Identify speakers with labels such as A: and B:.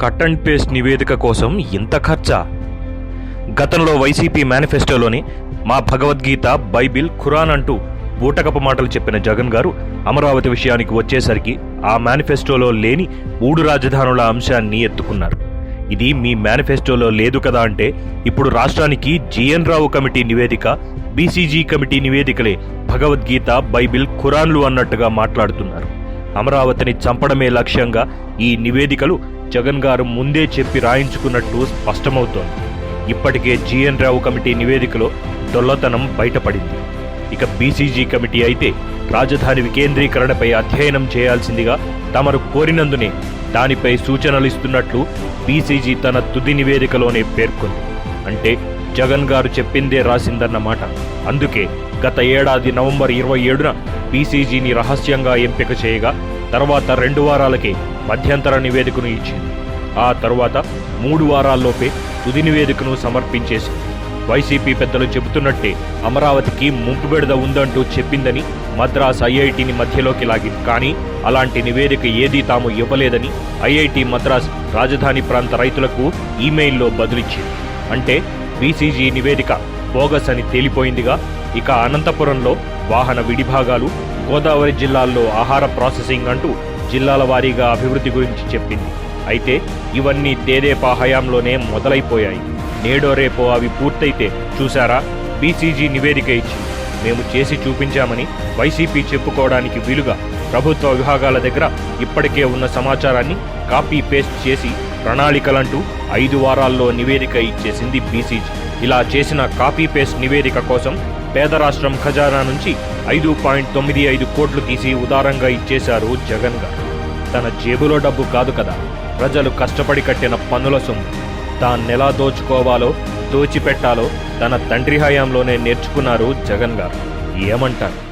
A: Cut and paste నివేదిక కోసం ఇంత ఖర్చా? గతంలో వైసీపీ మేనిఫెస్టోలోని మా భగవద్గీత బైబిల్ ఖురాన్ అంటూ బూటకపు మాటలు చెప్పిన జగన్ గారు అమరావతి విషయానికి వచ్చేసరికి ఆ మేనిఫెస్టోలో లేని మూడు రాజధానుల అంశాన్ని ఎత్తుకున్నారు. ఇది మీ మేనిఫెస్టోలో లేదు కదా అంటే ఇప్పుడు రాష్ట్రానికి జిఎన్ రావు కమిటీ నివేదిక బీసీజీ కమిటీ నివేదికలే భగవద్గీత బైబిల్ ఖురాన్లు అన్నట్టుగా మాట్లాడుతున్నారు. అమరావతిని చంపడమే లక్ష్యంగా ఈ నివేదికలు జగన్ గారు ముందే చెప్పి రాయించుకున్నట్టు స్పష్టమవుతోంది. ఇప్పటికే జిఎన్ రావు కమిటీ నివేదికలో దొల్లతనం బయటపడింది. ఇక బీసీజీ కమిటీ అయితే రాజధాని వికేంద్రీకరణపై అధ్యయనం చేయాల్సిందిగా తమరు కోరినందునే దానిపై సూచనలు ఇస్తున్నట్లు బీసీజీ తన తుది నివేదికలోనే పేర్కొంది. అంటే జగన్ గారు చెప్పిందే రాసిందన్నమాట. అందుకే గత ఏడాది నవంబర్ ఇరవై ఏడున బీసీజీని రహస్యంగా ఎంపిక చేయగా తర్వాత రెండు వారాలకే మధ్యంతర నివేదికను ఇచ్చింది. ఆ తరువాత మూడు వారాల్లోపే తుది నివేదికను సమర్పించేసింది. వైసీపీ పెద్దలు చెబుతున్నట్టే అమరావతికి ముంపు బెడద ఉందంటూ చెప్పిందని మద్రాస్ ఐఐటిని మధ్యలోకి లాగింది. కానీ అలాంటి నివేదిక ఏదీ తాము ఇవ్వలేదని ఐఐటి మద్రాస్ రాజధాని ప్రాంత రైతులకు ఈమెయిల్లో బదులిచ్చింది. అంటే బీసీజీ నివేదిక బోగస్ అని తేలిపోయిందిగా ఇక అనంతపురంలో వాహన విడిభాగాలు గోదావరి జిల్లాల్లో ఆహార ప్రాసెసింగ్ అంటూ జిల్లాల వారీగా అభివృద్ధి గురించి చెప్పింది. అయితే ఇవన్నీ తేదేపా హయాంలోనే మొదలైపోయాయి. నేడో రేపో అవి పూర్తయితే చూశారా? బీసీజీ నివేదిక ఇచ్చింది. మేము చేసి చూపించామని వైసీపీ చెప్పుకోవడానికి వీలుగా ప్రభుత్వ విభాగాల దగ్గర ఇప్పటికే ఉన్న సమాచారాన్ని కాపీ పేస్ట్ చేసి ప్రణాళికలంటూ ఐదు వారాల్లో నివేదిక ఇచ్చేసింది బీసీజీ. ఇలా చేసిన కాపీ పేస్ట్ నివేదిక కోసం పేద రాష్ట్రం ఖజానా నుంచి ఐదు పాయింట్ తొమ్మిది ఐదు కోట్లు తీసి ఉదారంగా ఇచ్చేశారు జగన్ గారు. తన జేబులో డబ్బు కాదు కదా ప్రజలు కష్టపడి కట్టిన పన్నుల సొమ్ము. తాన్నెలా దోచుకోవాలో దోచిపెట్టాలో తన తండ్రి హయాంలోనే నేర్చుకున్నారు జగన్ గారు. ఏమంటారు?